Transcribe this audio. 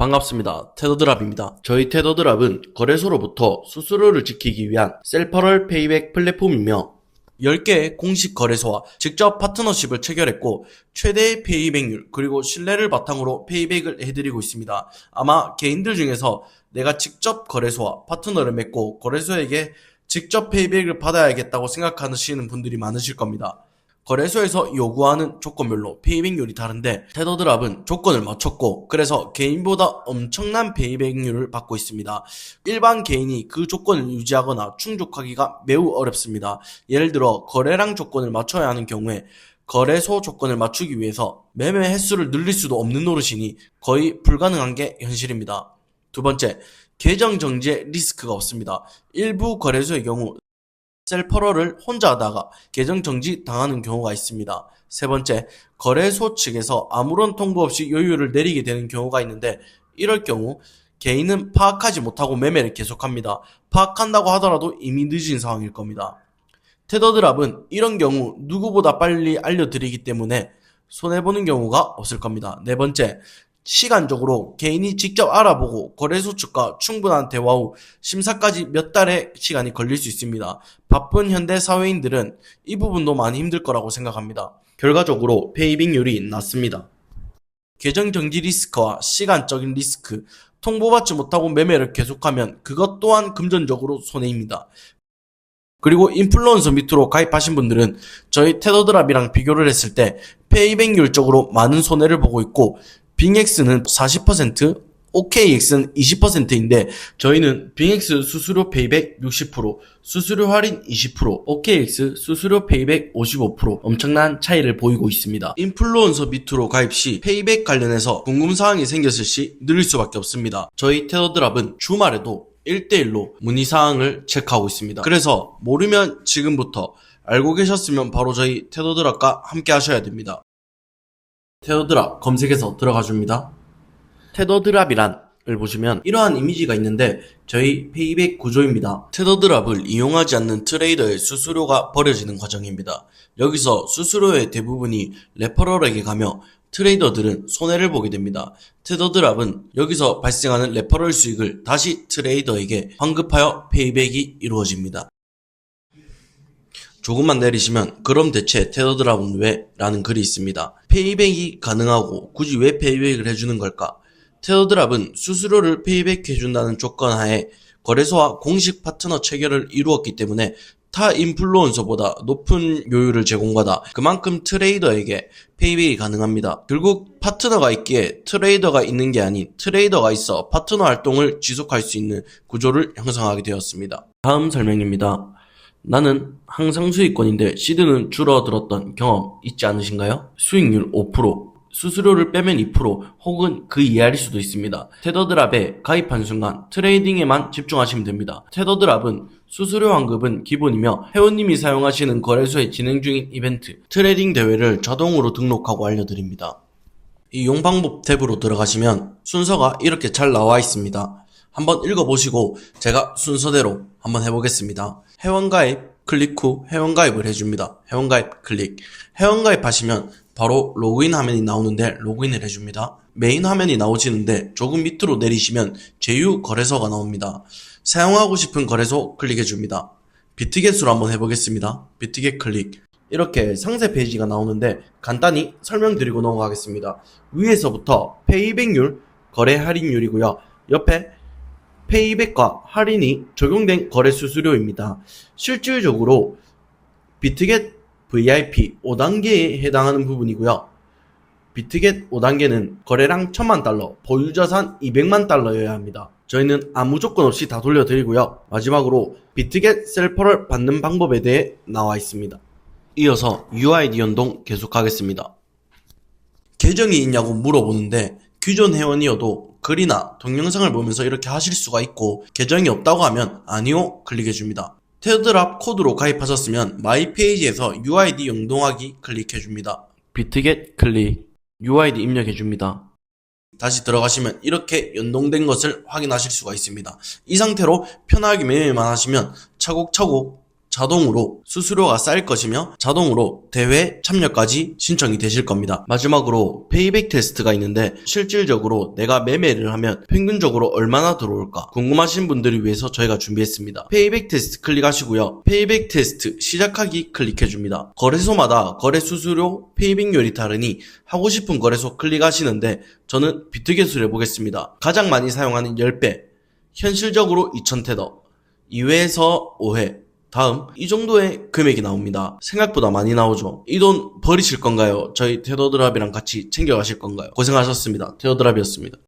반갑습니다. 테더드랍입니다. 저희 테더드랍은 거래소로부터 수수료를 지키기 위한 셀퍼럴 페이백 플랫폼이며 10개의 공식 거래소와 직접 파트너십을 체결했고 최대의 페이백률 그리고 신뢰를 바탕으로 페이백을 해드리고 있습니다. 아마 개인들 중에서 내가 직접 거래소와 파트너를 맺고 거래소에게 직접 페이백을 받아야겠다고 생각하시는 분들이 많으실 겁니다. 거래소에서 요구하는 조건별로 페이백률이 다른데 테더드랍은 조건을 맞췄고 그래서 개인보다 엄청난 페이백률을 받고 있습니다. 일반 개인이 그 조건을 유지하거나 충족하기가 매우 어렵습니다. 예를 들어 거래량 조건을 맞춰야 하는 경우에 거래소 조건을 맞추기 위해서 매매 횟수를 늘릴 수도 없는 노릇이니 거의 불가능한 게 현실입니다. 두 번째, 계정 정지의 리스크가 없습니다. 일부 거래소의 경우 셀퍼러를 혼자 하다가 계정 정지 당하는 경우가 있습니다. 세 번째, 거래소 측에서 아무런 통보 없이 요율을 내리게 되는 경우가 있는데 이럴 경우 개인은 파악하지 못하고 매매를 계속합니다. 파악한다고 하더라도 이미 늦은 상황일 겁니다. 테더드랍은 이런 경우 누구보다 빨리 알려드리기 때문에 손해보는 경우가 없을 겁니다. 네 번째, 시간적으로 개인이 직접 알아보고 거래소 측과 충분한 대화 후 심사까지 몇 달의 시간이 걸릴 수 있습니다. 바쁜 현대 사회인들은 이 부분도 많이 힘들 거라고 생각합니다. 결과적으로 페이빙률이 낮습니다. 계정 정지 리스크와 시간적인 리스크, 통보받지 못하고 매매를 계속하면 그것 또한 금전적으로 손해입니다. 그리고 인플루언서 밑으로 가입하신 분들은 저희 테더드랍이랑 비교를 했을 때 페이백률적으로 많은 손해를 보고 있고 빙엑스는 40%, OKX는 20%인데 저희는 빙엑스 수수료 페이백 60%, 수수료 할인 20%, OKX 수수료 페이백 55% 엄청난 차이를 보이고 있습니다. 인플루언서 밑으로 가입 시 페이백 관련해서 궁금 사항이 생겼을 시 늘릴 수밖에 없습니다. 저희 테더드랍은 주말에도 1대1로 문의사항을 체크하고 있습니다. 그래서 모르면 지금부터 알고 계셨으면 바로 저희 테더드랍과 함께 하셔야 됩니다. 테더드랍 검색해서 들어가 줍니다. 테더드랍이란 을 보시면 이러한 이미지가 있는데 저희 페이백 구조입니다. 테더드랍을 이용하지 않는 트레이더의 수수료가 버려지는 과정입니다. 여기서 수수료의 대부분이 레퍼럴에게 가며 트레이더들은 손해를 보게 됩니다. 테더드랍은 여기서 발생하는 레퍼럴 수익을 다시 트레이더에게 환급하여 페이백이 이루어집니다. 조금만 내리시면 그럼 대체 테더드랍은 왜? 라는 글이 있습니다. 페이백이 가능하고 굳이 왜 페이백을 해주는 걸까? 테더드랍은 수수료를 페이백해준다는 조건 하에 거래소와 공식 파트너 체결을 이루었기 때문에 타 인플루언서보다 높은 요율을 제공받아 그만큼 트레이더에게 페이백이 가능합니다. 결국 파트너가 있기에 트레이더가 있는 게 아닌 트레이더가 있어 파트너 활동을 지속할 수 있는 구조를 형성하게 되었습니다. 다음 설명입니다. 나는 항상 수익권인데 시드는 줄어들었던 경험 있지 않으신가요? 수익률 5%, 수수료를 빼면 2% 혹은 그 이하일 수도 있습니다. 테더드랍에 가입한 순간 트레이딩에만 집중하시면 됩니다. 테더드랍은 수수료 환급은 기본이며 회원님이 사용하시는 거래소에 진행 중인 이벤트, 트레이딩 대회를 자동으로 등록하고 알려드립니다. 이용 방법 탭으로 들어가시면 순서가 이렇게 잘 나와 있습니다. 한번 읽어보시고 제가 순서대로 한번 해보겠습니다. 회원가입 클릭 후 회원가입을 해줍니다. 회원가입 클릭. 회원가입 하시면 바로 로그인 화면이 나오는데 로그인을 해줍니다. 메인 화면이 나오시는데 조금 밑으로 내리시면 제휴 거래소가 나옵니다. 사용하고 싶은 거래소 클릭해줍니다. 비트겟으로 한번 해보겠습니다. 비트겟 클릭. 이렇게 상세 페이지가 나오는데 간단히 설명드리고 넘어가겠습니다. 위에서부터 페이백률, 거래 할인율이고요. 옆에 페이백과 할인이 적용된 거래 수수료입니다. 실질적으로 비트겟 VIP 5단계에 해당하는 부분이고요. 비트겟 5단계는 거래량 1000만 달러, 보유자산 200만 달러여야 합니다. 저희는 아무 조건 없이 다 돌려드리고요. 마지막으로 비트겟 셀퍼를 받는 방법에 대해 나와 있습니다. 이어서 UID 연동 계속하겠습니다. 계정이 있냐고 물어보는데 기존 회원이어도 글이나 동영상을 보면서 이렇게 하실 수가 있고 계정이 없다고 하면 아니요 클릭해줍니다. 테드랍 코드로 가입하셨으면 마이 페이지에서 UID 연동하기 클릭해줍니다. 비트겟 클릭 UID 입력해줍니다. 다시 들어가시면 이렇게 연동된 것을 확인하실 수가 있습니다. 이 상태로 편하게 매매만 하시면 차곡차곡 자동으로 수수료가 쌓일 것이며 자동으로 대회 참여까지 신청이 되실 겁니다. 마지막으로 페이백 테스트가 있는데 실질적으로 내가 매매를 하면 평균적으로 얼마나 들어올까 궁금하신 분들을 위해서 저희가 준비했습니다. 페이백 테스트 클릭하시고요. 페이백 테스트 시작하기 클릭해줍니다. 거래소마다 거래 수수료 페이백률이 다르니 하고 싶은 거래소 클릭하시는데 저는 비트겟을 해보겠습니다. 가장 많이 사용하는 10배 현실적으로 2000테더 2회에서 5회 다음 이 정도의 금액이 나옵니다. 생각보다 많이 나오죠. 이 돈 버리실 건가요? 저희 테더드랍이랑 같이 챙겨가실 건가요? 고생하셨습니다. 테더드랍이었습니다.